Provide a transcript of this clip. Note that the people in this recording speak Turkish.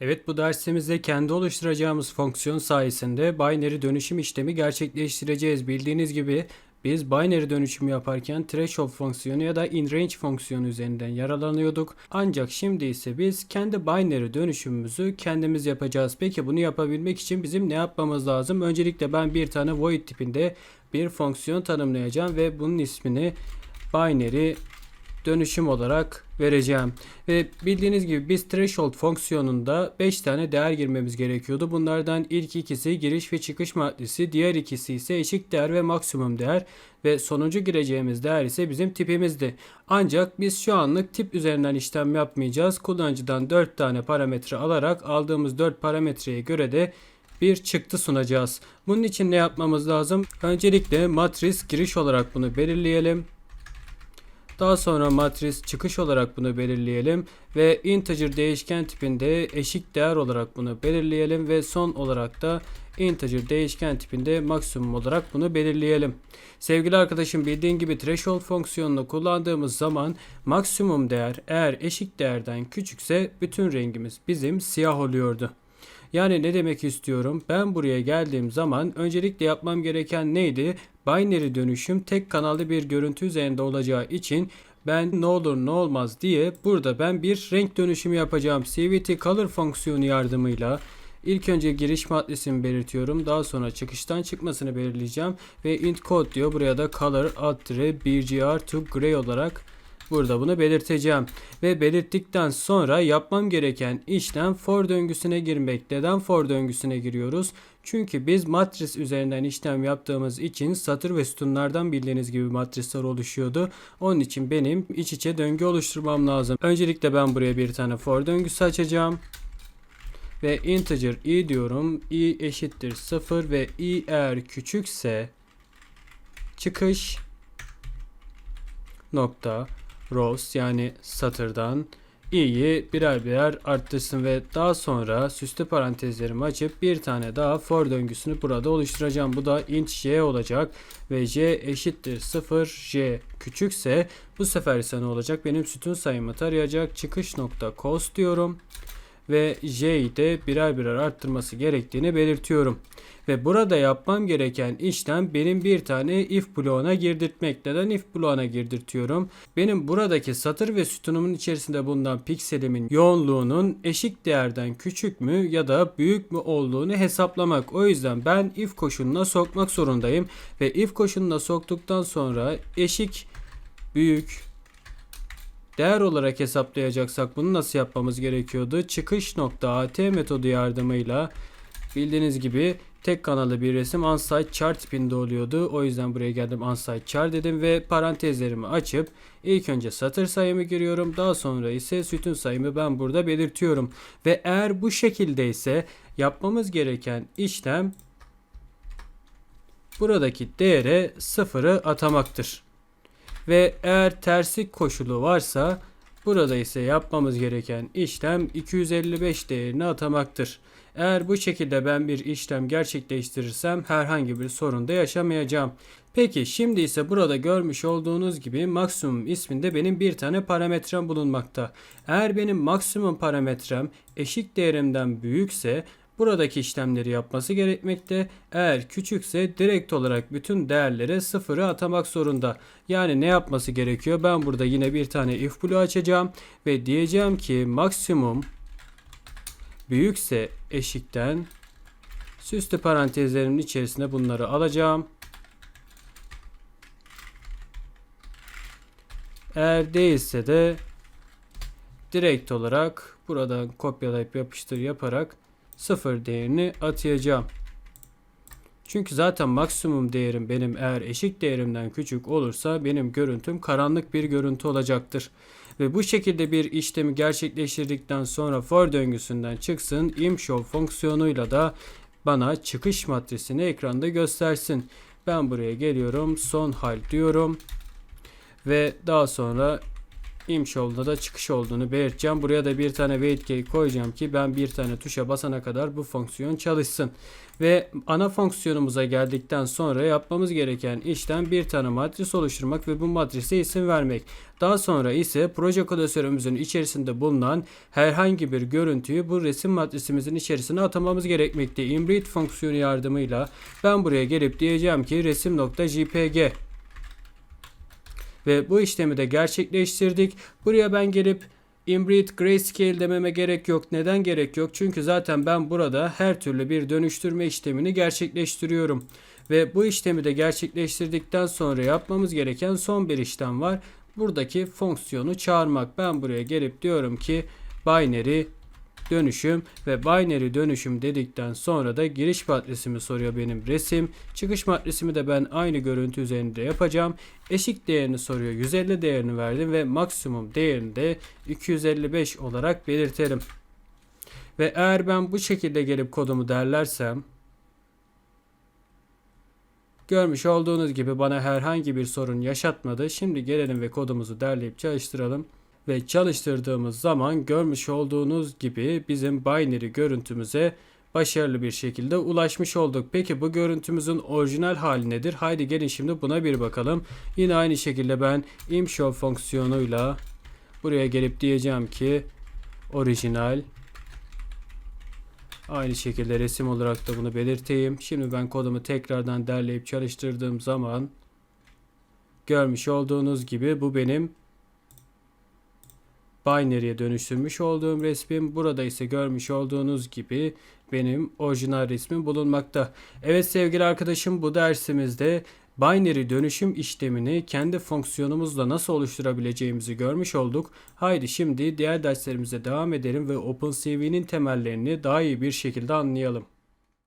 Evet bu dersimizde kendi oluşturacağımız fonksiyon sayesinde binary dönüşüm işlemi gerçekleştireceğiz. Bildiğiniz gibi biz binary dönüşüm yaparken threshold fonksiyonu ya da inRange fonksiyonu üzerinden yararlanıyorduk. Ancak şimdi ise biz kendi binary dönüşümümüzü kendimiz yapacağız. Peki bunu yapabilmek için bizim ne yapmamız lazım? Öncelikle ben bir tane void tipinde bir fonksiyon tanımlayacağım ve bunun ismini binary dönüşüm olarak vereceğim. Ve bildiğiniz gibi biz threshold fonksiyonunda 5 tane değer girmemiz gerekiyordu. Bunlardan ilk ikisi giriş ve çıkış maddesi, diğer ikisi ise eşik değer ve maksimum değer ve sonuncu gireceğimiz değer ise bizim tipimizdi. Ancak biz şu anlık tip üzerinden işlem yapmayacağız. Kullanıcıdan 4 tane parametre alarak aldığımız 4 parametreye göre de bir çıktı sunacağız. Bunun için ne yapmamız lazım? Öncelikle matris giriş olarak bunu belirleyelim. Daha sonra matris çıkış olarak bunu belirleyelim ve integer değişken tipinde eşik değer olarak bunu belirleyelim ve son olarak da integer değişken tipinde maksimum olarak bunu belirleyelim. Sevgili arkadaşım bildiğin gibi threshold fonksiyonunu kullandığımız zaman maksimum değer eğer eşik değerden küçükse bütün rengimiz bizim siyah oluyordu. Yani ne demek istiyorum? Ben buraya geldiğim zaman öncelikle yapmam gereken neydi? Binary dönüşüm tek kanallı bir görüntü üzerinde olacağı için ben ne olur ne olmaz diye burada ben bir renk dönüşümü yapacağım. CVT color fonksiyonu yardımıyla ilk önce giriş maddesini belirtiyorum. Daha sonra çıkıştan çıkmasını belirleyeceğim. Ve int code diyor. Buraya da color alt BGR to gray olarak Burada bunu belirteceğim. Ve belirttikten sonra yapmam gereken işlem for döngüsüne girmek. Neden for döngüsüne giriyoruz? Çünkü biz matris üzerinden işlem yaptığımız için satır ve sütunlardan bildiğiniz gibi matrisler oluşuyordu. Onun için benim iç içe döngü oluşturmam lazım. Öncelikle ben buraya bir tane for döngüsü açacağım. Ve integer i diyorum. i eşittir 0 ve i eğer küçükse çıkış nokta rows yani satırdan i'yi birer birer arttırsın ve daha sonra süslü parantezlerimi açıp bir tane daha for döngüsünü burada oluşturacağım. Bu da int j olacak ve j eşittir 0 j küçükse bu sefer ise ne olacak? Benim sütun sayımı tarayacak çıkış nokta cost diyorum ve j'yi de birer birer arttırması gerektiğini belirtiyorum. Ve burada yapmam gereken işlem benim bir tane if bloğuna girdirtmek. Neden if bloğuna girdirtiyorum? Benim buradaki satır ve sütunumun içerisinde bulunan pikselimin yoğunluğunun eşik değerden küçük mü ya da büyük mü olduğunu hesaplamak. O yüzden ben if koşuluna sokmak zorundayım. Ve if koşuluna soktuktan sonra eşik büyük Değer olarak hesaplayacaksak bunu nasıl yapmamız gerekiyordu? Çıkış nokta at metodu yardımıyla bildiğiniz gibi tek kanalı bir resim onsite char tipinde oluyordu. O yüzden buraya geldim onsite char dedim ve parantezlerimi açıp ilk önce satır sayımı giriyorum. Daha sonra ise sütun sayımı ben burada belirtiyorum. Ve eğer bu şekilde ise yapmamız gereken işlem buradaki değere sıfırı atamaktır. Ve eğer terslik koşulu varsa burada ise yapmamız gereken işlem 255 değerini atamaktır. Eğer bu şekilde ben bir işlem gerçekleştirirsem herhangi bir sorun da yaşamayacağım. Peki şimdi ise burada görmüş olduğunuz gibi maksimum isminde benim bir tane parametrem bulunmakta. Eğer benim maksimum parametrem eşik değerimden büyükse buradaki işlemleri yapması gerekmekte. Eğer küçükse direkt olarak bütün değerlere sıfırı atamak zorunda. Yani ne yapması gerekiyor? Ben burada yine bir tane if bloğu açacağım ve diyeceğim ki maksimum büyükse eşikten süslü parantezlerimin içerisine bunları alacağım. Eğer değilse de direkt olarak buradan kopyalayıp yapıştır yaparak sıfır değerini atayacağım. Çünkü zaten maksimum değerim benim eğer eşik değerimden küçük olursa benim görüntüm karanlık bir görüntü olacaktır. Ve bu şekilde bir işlemi gerçekleştirdikten sonra for döngüsünden çıksın imshow fonksiyonuyla da bana çıkış matrisini ekranda göstersin. Ben buraya geliyorum son hal diyorum ve daha sonra olduğunda da çıkış olduğunu belirteceğim. Buraya da bir tane wait key koyacağım ki ben bir tane tuşa basana kadar bu fonksiyon çalışsın. Ve ana fonksiyonumuza geldikten sonra yapmamız gereken işlem bir tane matris oluşturmak ve bu matrise isim vermek. Daha sonra ise proje klasörümüzün içerisinde bulunan herhangi bir görüntüyü bu resim matrisimizin içerisine atamamız gerekmekte. Inbreed fonksiyonu yardımıyla ben buraya gelip diyeceğim ki resim.jpg ve bu işlemi de gerçekleştirdik. Buraya ben gelip inbreed grayscale dememe gerek yok. Neden gerek yok? Çünkü zaten ben burada her türlü bir dönüştürme işlemini gerçekleştiriyorum. Ve bu işlemi de gerçekleştirdikten sonra yapmamız gereken son bir işlem var. Buradaki fonksiyonu çağırmak. Ben buraya gelip diyorum ki binary dönüşüm ve binary dönüşüm dedikten sonra da giriş matrisimi soruyor benim resim. Çıkış matrisimi de ben aynı görüntü üzerinde yapacağım. Eşik değerini soruyor. 150 değerini verdim ve maksimum değerini de 255 olarak belirtelim. Ve eğer ben bu şekilde gelip kodumu derlersem Görmüş olduğunuz gibi bana herhangi bir sorun yaşatmadı. Şimdi gelelim ve kodumuzu derleyip çalıştıralım ve çalıştırdığımız zaman görmüş olduğunuz gibi bizim binary görüntümüze başarılı bir şekilde ulaşmış olduk. Peki bu görüntümüzün orijinal hali nedir? Haydi gelin şimdi buna bir bakalım. Yine aynı şekilde ben imshow fonksiyonuyla buraya gelip diyeceğim ki orijinal Aynı şekilde resim olarak da bunu belirteyim. Şimdi ben kodumu tekrardan derleyip çalıştırdığım zaman görmüş olduğunuz gibi bu benim binary'e dönüştürmüş olduğum resmim. Burada ise görmüş olduğunuz gibi benim orijinal resmim bulunmakta. Evet sevgili arkadaşım bu dersimizde binary dönüşüm işlemini kendi fonksiyonumuzla nasıl oluşturabileceğimizi görmüş olduk. Haydi şimdi diğer derslerimize devam edelim ve OpenCV'nin temellerini daha iyi bir şekilde anlayalım.